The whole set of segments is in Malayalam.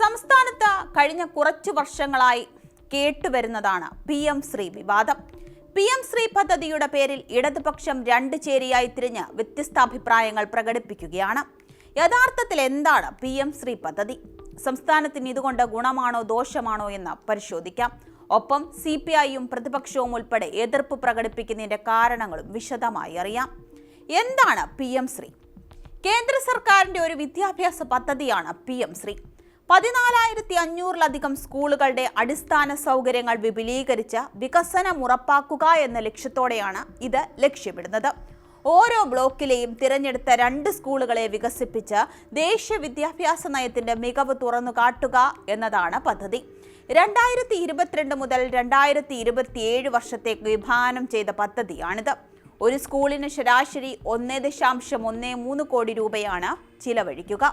സംസ്ഥാനത്ത് കഴിഞ്ഞ കുറച്ച് വർഷങ്ങളായി കേട്ടുവരുന്നതാണ് പി എം ശ്രീ വിവാദം. പി എം ശ്രീ പദ്ധതിയുടെ പേരിൽ ഇടതുപക്ഷം രണ്ട് ചേരിയായി തിരിഞ്ഞ് വ്യത്യസ്ത അഭിപ്രായങ്ങൾ പ്രകടിപ്പിക്കുകയാണ്. യഥാർത്ഥത്തിൽ എന്താണ് പി എം ശ്രീ പദ്ധതി? സംസ്ഥാനത്തിന് ഇതുകൊണ്ട് ഗുണമാണോ ദോഷമാണോ എന്ന് പരിശോധിക്കാം. ഒപ്പം സി പി ഐയും പ്രതിപക്ഷവും ഉൾപ്പെടെ എതിർപ്പ് പ്രകടിപ്പിക്കുന്നതിന്റെ കാരണങ്ങളും വിശദമായി അറിയാം. എന്താണ് പി എം ശ്രീ? കേന്ദ്ര സർക്കാരിന്റെ ഒരു വിദ്യാഭ്യാസ പദ്ധതിയാണ് പി എം ശ്രീ. പതിനാലായിരത്തി അഞ്ഞൂറിലധികം സ്കൂളുകളുടെ അടിസ്ഥാന സൗകര്യങ്ങൾ വിപുലീകരിച്ച് വികസനം ഉറപ്പാക്കുക എന്ന ലക്ഷ്യത്തോടെയാണ് ഇത് ലക്ഷ്യമിടുന്നത്. ഓരോ ബ്ലോക്കിലെയും തിരഞ്ഞെടുത്ത രണ്ട് സ്കൂളുകളെ വികസിപ്പിച്ച് ദേശീയ വിദ്യാഭ്യാസ നയത്തിന്റെ മികവ് തുറന്നു കാട്ടുക എന്നതാണ് പദ്ധതി. രണ്ടായിരത്തി ഇരുപത്തിരണ്ട് മുതൽ രണ്ടായിരത്തി ഇരുപത്തിയേഴ് വർഷത്തേക്ക് വിഭാവനം ചെയ്ത പദ്ധതിയാണിത്. ഒരു സ്കൂളിന് ശരാശരി ഒന്ന് ദശാംശം ഒന്ന് മൂന്ന് കോടി രൂപയാണ് ചിലവഴിക്കുക.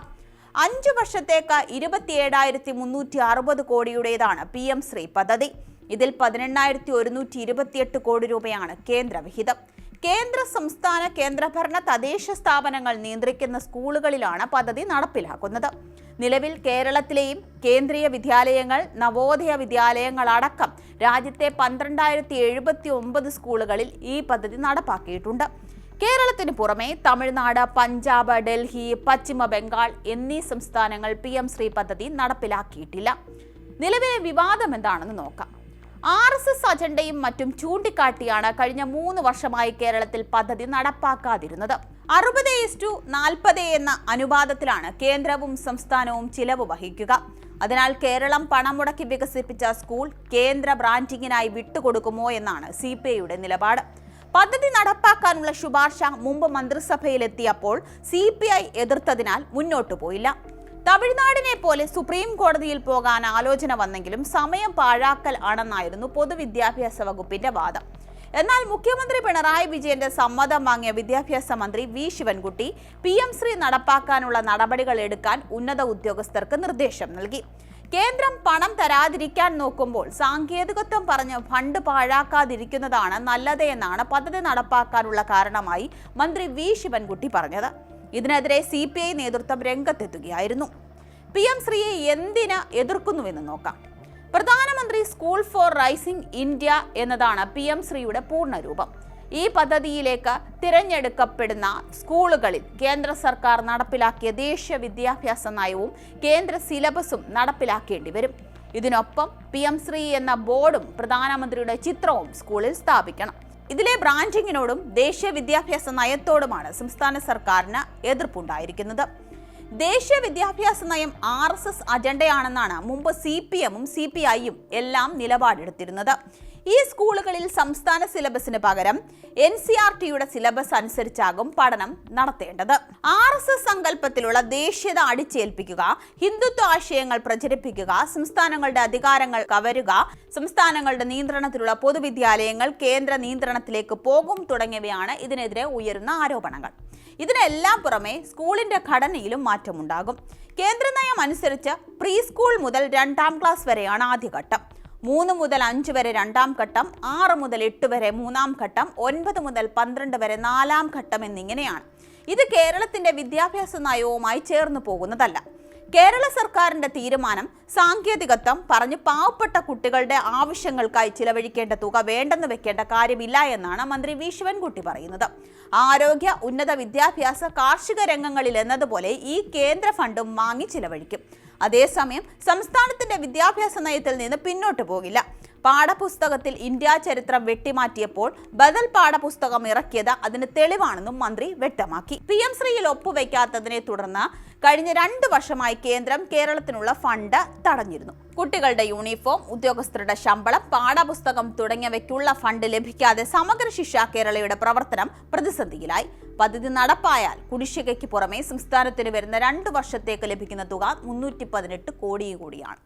അഞ്ചു വർഷത്തേക്ക് ഇരുപത്തിയേഴായിരത്തി മുന്നൂറ്റി അറുപത് കോടിയുടേതാണ് പി എം ശ്രീ പദ്ധതി. ഇതിൽ പതിനെണ്ണായിരത്തി ഒരുന്നൂറ്റി ഇരുപത്തിയെട്ട് കോടി രൂപയാണ് കേന്ദ്ര വിഹിതം കേന്ദ്ര സംസ്ഥാന കേന്ദ്രഭരണ തദ്ദേശ സ്ഥാപനങ്ങൾ നിയന്ത്രിക്കുന്ന സ്കൂളുകളിലാണ് പദ്ധതി നടപ്പിലാക്കുന്നത്. നിലവിൽ കേരളത്തിലെയും കേന്ദ്രീയ വിദ്യാലയങ്ങൾ നവോദയ വിദ്യാലയങ്ങളടക്കം രാജ്യത്തെ പന്ത്രണ്ടായിരത്തി എഴുപത്തി ഒമ്പത് സ്കൂളുകളിൽ ഈ പദ്ധതി നടപ്പാക്കിയിട്ടുണ്ട്. കേരളത്തിന് പുറമെ തമിഴ്നാട് പഞ്ചാബ് ഡൽഹി പശ്ചിമ ബംഗാൾ എന്നീ സംസ്ഥാനങ്ങൾ പി എം ശ്രീ പദ്ധതി നടപ്പിലാക്കിയിട്ടില്ല. നിലവിലെ വിവാദം എന്താണെന്ന് നോക്കാം. ആർ എസ് എസ് അജണ്ടയും മറ്റും ചൂണ്ടിക്കാട്ടിയാണ് കഴിഞ്ഞ മൂന്ന് വർഷമായി കേരളത്തിൽ പദ്ധതി നടപ്പാക്കാതിരുന്നത്. അറുപത് ഇസ്റ്റു നാൽപ്പത് എന്ന അനുപാതത്തിലാണ് കേന്ദ്രവും സംസ്ഥാനവും ചിലവ് വഹിക്കുക. അതിനാൽ കേരളം പണം മുടക്കി വികസിപ്പിച്ച സ്കൂൾ കേന്ദ്ര ബ്രാൻഡിങ്ങിനായി വിട്ടുകൊടുക്കുമോ എന്നാണ് സി നിലപാട്. പദ്ധതി നടപ്പാക്കാനുള്ള ശുപാർശ മുമ്പ് മന്ത്രിസഭയിലെത്തിയപ്പോൾ സി പി ഐ എതിർത്തതിനാൽ മുന്നോട്ടു പോയില്ല. തമിഴ്നാടിനെ പോലെ സുപ്രീം കോടതിയിൽ പോകാൻ ആലോചന വന്നെങ്കിലും സമയം പാഴാക്കൽ ആണെന്നായിരുന്നു പൊതുവിദ്യാഭ്യാസ വകുപ്പിന്റെ വാദം. എന്നാൽ മുഖ്യമന്ത്രി പിണറായി വിജയന്റെ സമ്മതം വാങ്ങിയ വിദ്യാഭ്യാസ മന്ത്രി V. Sivankutty P. M. Shri നടപ്പാക്കാനുള്ള നടപടികൾ എടുക്കാൻ ഉന്നത ഉദ്യോഗസ്ഥർക്ക് നിർദ്ദേശം നൽകി. കേന്ദ്രം പണം തരാതിരിക്കാൻ നോക്കുമ്പോൾ സാങ്കേതികത്വം പറഞ്ഞ് ഫണ്ട് പാഴാക്കാതിരിക്കുന്നതാണ് നല്ലത് എന്നാണ് പദ്ധതി നടപ്പാക്കാനുള്ള കാരണമായി മന്ത്രി വി. ശിവൻകുട്ടി പറഞ്ഞത്. ഇതിനെതിരെ സി പി ഐ നേതൃത്വം രംഗത്തെത്തുകയായിരുന്നു. പി. എം. ശ്രീയെ എന്തിന് എതിർക്കുന്നുവെന്ന് നോക്കാം. പ്രധാനമന്ത്രി സ്കൂൾ ഫോർ റൈസിംഗ് ഇന്ത്യ എന്നതാണ് പി. എം. ശ്രീയുടെ പൂർണരൂപം ഈ പദ്ധതിയിലേക്ക് തിരഞ്ഞെടുക്കപ്പെടുന്ന സ്കൂളുകളിൽ കേന്ദ്ര സർക്കാർ നടപ്പിലാക്കിയ ദേശീയ വിദ്യാഭ്യാസ നയവും കേന്ദ്ര സിലബസും നടപ്പിലാക്കേണ്ടി വരും. ഇതിനൊപ്പം പി എം ശ്രീ എന്ന ബോർഡും പ്രധാനമന്ത്രിയുടെ ചിത്രവും സ്കൂളിൽ സ്ഥാപിക്കണം. ഇതിലെ ബ്രാൻഡിങ്ങിനോടും ദേശീയ വിദ്യാഭ്യാസ നയത്തോടുമാണ് സംസ്ഥാന സർക്കാരിന് എതിർപ്പുണ്ടായിരിക്കുന്നത്. ദേശീയ വിദ്യാഭ്യാസ നയം ആർ എസ് എസ് അജണ്ടയാണെന്നാണ് മുമ്പ് സി പി എമ്മും സി പി ഐയും എല്ലാം നിലപാടെടുത്തിരുന്നത്. ഈ സ്കൂളുകളിൽ സംസ്ഥാന സിലബസിന് പകരം എൻ സി ആർ ടിയുടെ സിലബസ് അനുസരിച്ചാകും പഠനം നടത്തേണ്ടത്. ആർ എസ് എസ് സങ്കല്പത്തിലുള്ള ദേശീയത അടിച്ചേൽപ്പിക്കുക ഹിന്ദുത്വ ആശയങ്ങൾ പ്രചരിപ്പിക്കുക സംസ്ഥാനങ്ങളുടെ അധികാരങ്ങൾ കവരുക സംസ്ഥാനങ്ങളുടെ നിയന്ത്രണത്തിലുള്ള പൊതുവിദ്യാലയങ്ങൾ കേന്ദ്ര നിയന്ത്രണത്തിലേക്ക് പോകും തുടങ്ങിയവയാണ് ഇതിനെതിരെ ഉയരുന്ന ആരോപണങ്ങൾ. ഇതിനെല്ലാം പുറമെ സ്കൂളിന്റെ ഘടനയിലും മാറ്റമുണ്ടാകും. കേന്ദ്ര നയം അനുസരിച്ച് പ്രീ സ്കൂൾ മുതൽ രണ്ടാം ക്ലാസ് വരെയാണ് ആദ്യഘട്ടം. മൂന്ന് മുതൽ അഞ്ച് വരെ രണ്ടാം ഘട്ടം ആറ് മുതൽ എട്ട് വരെ മൂന്നാം ഘട്ടം ഒൻപത് മുതൽ പന്ത്രണ്ട് വരെ നാലാം ഘട്ടം എന്നിങ്ങനെയാണ്. ഇത് കേരളത്തിന്റെ വിദ്യാഭ്യാസ നയവുമായി ചേർന്നു പോകുന്നതല്ല. കേരള സർക്കാരിന്റെ തീരുമാനം സാങ്കേതികത്വം പറഞ്ഞ് പാവപ്പെട്ട കുട്ടികളുടെ ആവശ്യങ്ങൾക്കായി ചിലവഴിക്കേണ്ട തുക വേണ്ടെന്ന് വെക്കേണ്ട കാര്യമില്ല എന്നാണ് മന്ത്രി വി. ശിവൻകുട്ടി പറയുന്നത്. ആരോഗ്യ ഉന്നത വിദ്യാഭ്യാസ കാർഷിക രംഗങ്ങളിൽ എന്നതുപോലെ ഈ കേന്ദ്ര ഫണ്ടും വാങ്ങി ചിലവഴിക്കും. അതേസമയം സംസ്ഥാനത്തിന്റെ വിദ്യാഭ്യാസ നയത്തിൽ നിന്ന് പിന്നോട്ട് പോകില്ല. പാഠപുസ്തകത്തിൽ ഇന്ത്യ ചരിത്രം വെട്ടിമാറ്റിയപ്പോൾ ബദൽ പാഠപുസ്തകം ഇറക്കിയത് അതിന് തെളിവാണെന്നും മന്ത്രി വ്യക്തമാക്കി. പി എം ശ്രീയിൽ ഒപ്പുവെക്കാത്തതിനെ തുടർന്ന് കഴിഞ്ഞ രണ്ട് വർഷമായി കേന്ദ്രം കേരളത്തിനുള്ള ഫണ്ട് തടഞ്ഞിരുന്നു. കുട്ടികളുടെ യൂണിഫോം ഉദ്യോഗസ്ഥരുടെ ശമ്പളം പാഠപുസ്തകം തുടങ്ങിയവയ്ക്കുള്ള ഫണ്ട് ലഭിക്കാതെ സമഗ്ര ശിക്ഷ കേരളയുടെ പ്രവർത്തനം പ്രതിസന്ധിയിലായി. പദ്ധതി നടപ്പായാൽ കുടിശ്ശികയ്ക്ക് പുറമെ സംസ്ഥാനത്തിന് വരുന്ന രണ്ട് വർഷത്തേക്ക് ലഭിക്കുന്ന തുക മുന്നൂറ്റി പതിനെട്ട് കോടി കൂടിയാണ്.